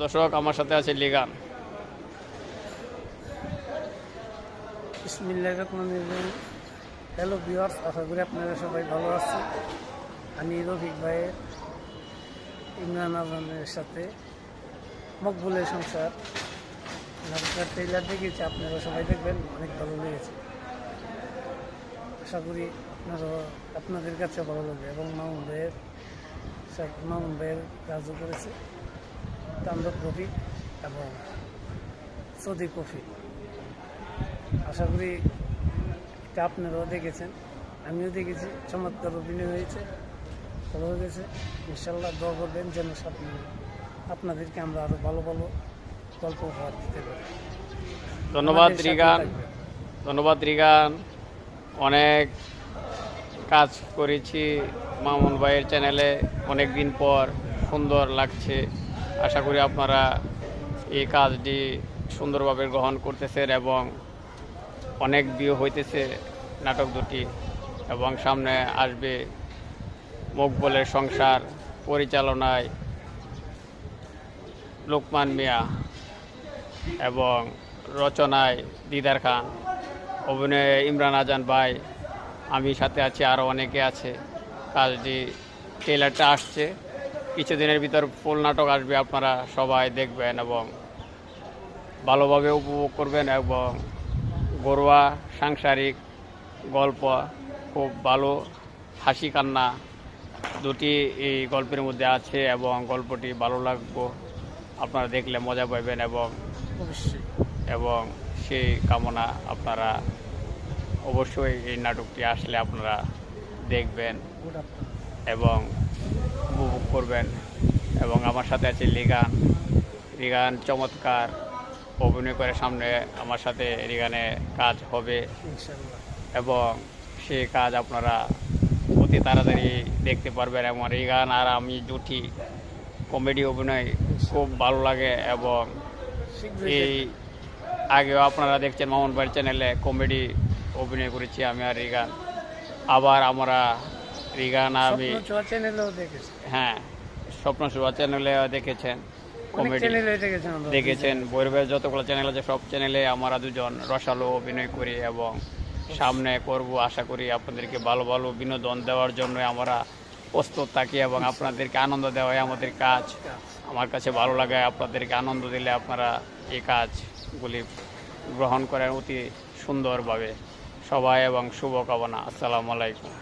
দর্শক, আমার সাথে আছে লিগান হ্যালো ভিউয়ার্স, আশা করি আপনারা সবাই ভালো আছেন। আমি রফিক ভাইয়ের, ইমরান আজমের সাথে মকবুলের সংসার। নাটকের ট্রেলার দেখেছি, আপনারা সবাই দেখবেন, অনেক ভালো লেগেছে। আশা করি আপনারা, আপনাদের কাছে ভালো লাগবে এবং মামুন ভাইয়ের মামুন ভাইয়ের কাজও করেছে। তান্দব কফি এবং সৌদি কফি। আশা করি এটা আপনারাও দেখেছেন আমিও দেখেছি চমৎকার অভিনয় হয়েছে ভালো হয়ে গেছে ইনশাল্লাহ দোয়া করবেন যেন সামনে আপনাদেরকে আমরা আরও ভালো ভালো গল্প উপহার দিতে পারি। ধন্যবাদ রিগান। ধন্যবাদ রিগান। অনেক কাজ করেছি মামুন ভাইয়ের চ্যানেলে অনেক দিন পর সুন্দর লাগছে। আশা করি আপনারা এই কাজটি সুন্দরভাবে গ্রহণ করতেছেন এবং অনেক বিয়ে হইতেছে নাটক দুটি এবং সামনে আসবে মকবলের সংসার পরিচালনায় লোকমান মিয়া এবং রচনায় দিদার খান। অভিনয়ে ইমরান আজান ভাই, আমি সাথে আছি আরও অনেকে আছে। কাজটি ট্রেলারটা আসছে। কিছুদিনের ভিতর ফুল নাটক আসবে আপনারা সবাই দেখবেন এবং ভালোভাবে উপভোগ করবেন এবং ঘরোয়া সাংসারিক গল্প খুব ভালো হাসি কান্না দুটি এই গল্পের মধ্যে আছে এবং গল্পটি ভালো লাগবো আপনারা দেখলে মজা পাবেন এবং এবং সেই কামনা আপনারা অবশ্যই এই নাটকটি আসলে আপনারা দেখবেন এবং উপভোগ করবেন এবং আমার সাথে আছে লিগান রিগান চমৎকার। অভিনয় করে সামনে আমার সাথে রিগানে কাজ হবে। এবং সেই কাজ আপনারা অতি তাড়াতাড়ি দেখতে পারবেন এবং রিগান আর আমি জুটি কমেডি অভিনয় খুব ভালো লাগে এবং এই আগেও আপনারা দেখছেন মামুন ভাইয়ের চ্যানেলে কমেডি অভিনয় করেছি আমি আর রিগান। আবার আমরা রিগান আমি চ্যানেলেও দেখেছি হ্যাঁ স্বপ্ন সুভা চ্যানেলে দেখেছেন কমেডি দেখেছেন বৈরবের যতগুলো চ্যানেল আছে সব চ্যানেলে আমরা দুজন রসালো অভিনয় করি এবং সামনে করব আশা করি আপনাদেরকে ভালো ভালো বিনোদন দেওয়ার জন্য আমরা প্রস্তুত থাকি এবং আপনাদেরকে আনন্দ দেওয়াই আমাদের কাজ। আমার কাছে ভালো লাগে আপনাদেরকে আনন্দ দিলে আপনারা এই কাজগুলি গ্রহণ করেন অতি সুন্দরভাবে। সবাই এবং শুভকামনা। আসসালামু আলাইকুম।